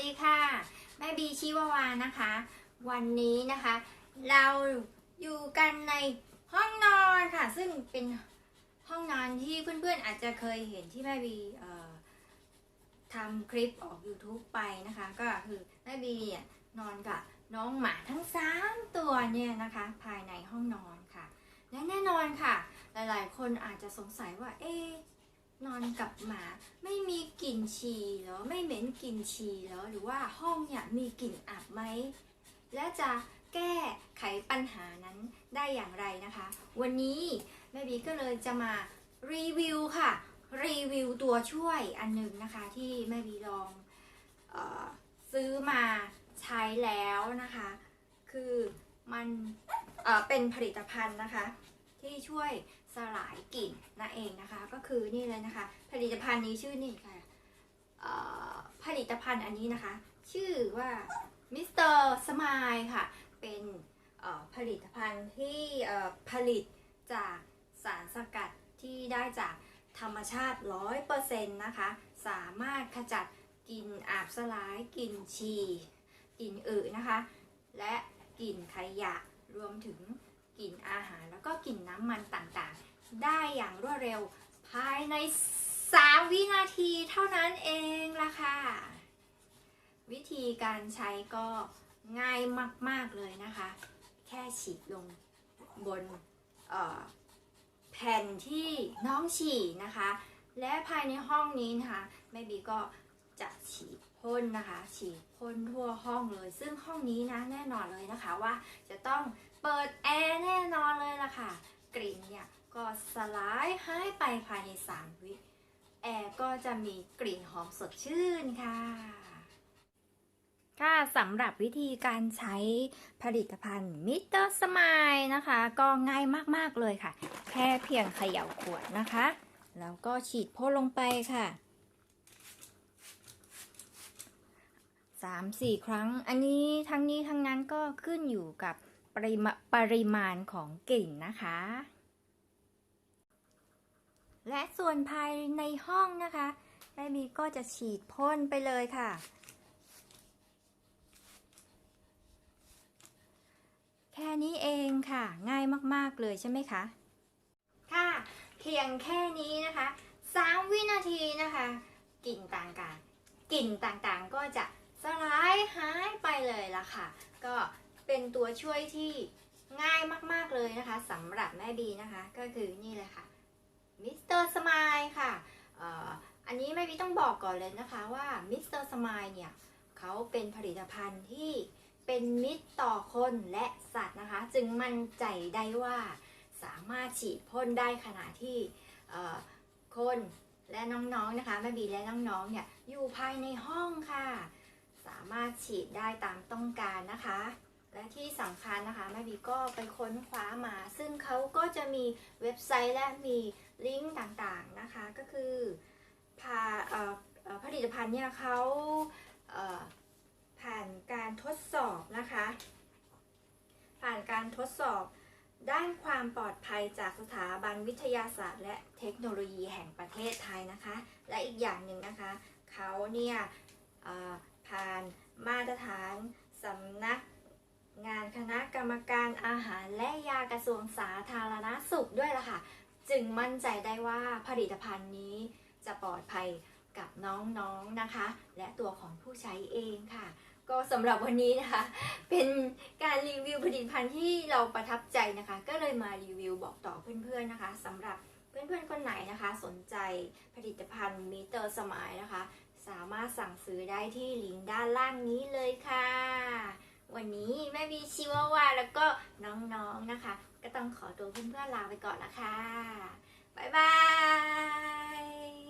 ดีค่ะ แม่บีชิวาวานะคะ วันนี้นะคะ เราอยู่กันในห้องนอนค่ะ ซึ่งเป็นห้องนอนที่เพื่อนๆอาจจะเคยเห็นที่แม่บีทำคลิปออก YouTube ไปนะคะ ก็คือแม่บีเนี่ยนอนกับน้องหมาทั้ง3ตัวเนี่ยนะคะ ภายในห้องนอนค่ะและแน่นอนค่ะ หลายๆ คนอาจจะสงสัยว่าเอ๊ นอนกับหมาไม่มีกลิ่นฉี่หรอไม่เหม็นกลิ่นฉี่หรอหรือว่าห้องเนี่ยมีกลิ่นอับไหมและจะแก้ไขปัญหานั้นได้อย่างไรนะคะ วันนี้แม่บีก็เลยจะมารีวิวค่ะ รีวิวตัวช่วยอันหนึ่งนะคะที่แม่บีลองออซื้อมาใช้แล้วนะคะ คือมันเเป็นผลิตภัณฑ์นะคะ ที่ช่วยสลายกลิ่นนั่นเองนะคะ ก็คือนี่เลยนะคะ ผลิตภัณฑ์นี้ชื่อนี่ค่ะผลิตภัณฑ์อันนี้นะคะ ชื่อว่ามิสเตอร์สมายค่ะ เป็นผลิตภัณฑ์ที่ผลิตจากสารสกัดที่ได้จากธรรมชาติ 100%นะคะ สามารถขจัดกลิ่นอาบสลายกลิ่นฉี่กลิ่นอึนะคะ และกลิ่นขยะรวมถึงกลิ่นอาหารแล้วก็กลิ่น น้ำมันต่างๆ ได้อย่างรวดเร็ว ภายใน 3 วินาทีเท่านั้นเองล่ะค่ะ วิธีการใช้ก็ง่ายมาก ๆ เลยนะคะ แค่ฉีดลงบนแผ่นที่น้องฉี่นะคะ และภายในห้องนี้นะคะแม่บีก็จะฉีดพ่นนะคะ ฉีดพ่นทั่วห้องเลย ซึ่งห้องนี้นะแน่นอนเลยนะคะว่าจะต้องเปิดแอร์แน่นอนเลยล่ะค่ะ กลิ่นเนี่ยก็สลายหายไปภายใน 3 วิแอร์ก็จะมีกลิ่นหอมสดชื่นค่ะ ค่ะสำหรับวิธีการใช้ผลิตภัณฑ์มิเตอร์สมายนะคะ ก็ง่ายมากๆเลยค่ะ แค่เพียงเขย่าขวดนะคะ แล้วก็ฉีดพ่นลงไปค่ะสามสี่ครั้ง อันนี้ทั้งนี้ทั้งนั้นก็ขึ้นอยู่กับ ริมาปริมาณของกลิ่นนะคะ และส่วนภายในห้องนะคะแม่บีก็จะฉีดพ่นไปเลยค่ะ แค่นี้เองค่ะ ง่ายมากๆเลยใช่ไหมคะ ค่ะ เพียงแค่นี้นะคะ3วินาทีนะคะกลิ่นต่างๆกลิ่นต่างๆก็จะสลายหายไปเลยละค่ะ ก็ เป็นตัวช่วยที่ง่ายมาก ๆ เลยนะคะสำหรับแม่บีนะคะ ก็คือนี่เลยค่ะมิสเตอร์สมายค่ะอ,อันนี้แม่บีต้องบอกก่อนเลยนะคะว่ามิสเตอร์สมายเนี่ยเขาเป็นผลิตภัณฑ์ที่เป็นมิตรต่อคนและสัตว์นะคะ จึงมั่นใจได้ว่าสามารถฉีดพ่นได้ขณะที่คนและน้องๆนะคะแม่บีและน้องๆเนี่ยอยู่ภายในห้องค่ะ สามารถฉีดได้ตามต้องการนะคะ และที่สำคัญนะคะแม่บีก็ไปค้นคว้ามา ซึ่งเขาก็จะมีเว็บไซต์และมีลิงก์ต่างๆนะคะก็คือพาผลิตภัณฑ์เนี่ยเขาเผ่านการทดสอบนะคะ ผ่านการทดสอบด้านความปลอดภัยจากสถาบันวิทยาศาสตร์ และเทคโนโลยีแห่งประเทศไทยนะคะ และอีกอย่างหนึ่งนะคะเขาเนี่ยผ่านมาตรฐานสำนัก งานคณะกรรมการอาหารและยากระทรวงสาธารณสุขด้วยล่ะค่ะ จึงมั่นใจได้ว่าผลิตภัณฑ์นี้จะปลอดภัยกับน้องๆนะคะ และตัวของผู้ใช้เองค่ะ ก็สำหรับวันนี้นะคะ เป็นการรีวิวผลิตภัณฑ์ที่เราประทับใจนะคะ ก็เลยมารีวิวบอกต่อเพื่อนๆนะคะสำหรับเพื่อนๆคนไหนนะคะ สนใจผลิตภัณฑ์มิเตอร์สมายนะคะ สามารถสั่งซื้อได้ที่ลิงก์ด้านล่างนี้เลยค่ะ วันนี้แม่บีชิวาวาแล้วก็น้องๆนะคะ ก็ต้องขอตัวเพื่อนๆลาไปก่อนละค่ะ บ๊ายบาย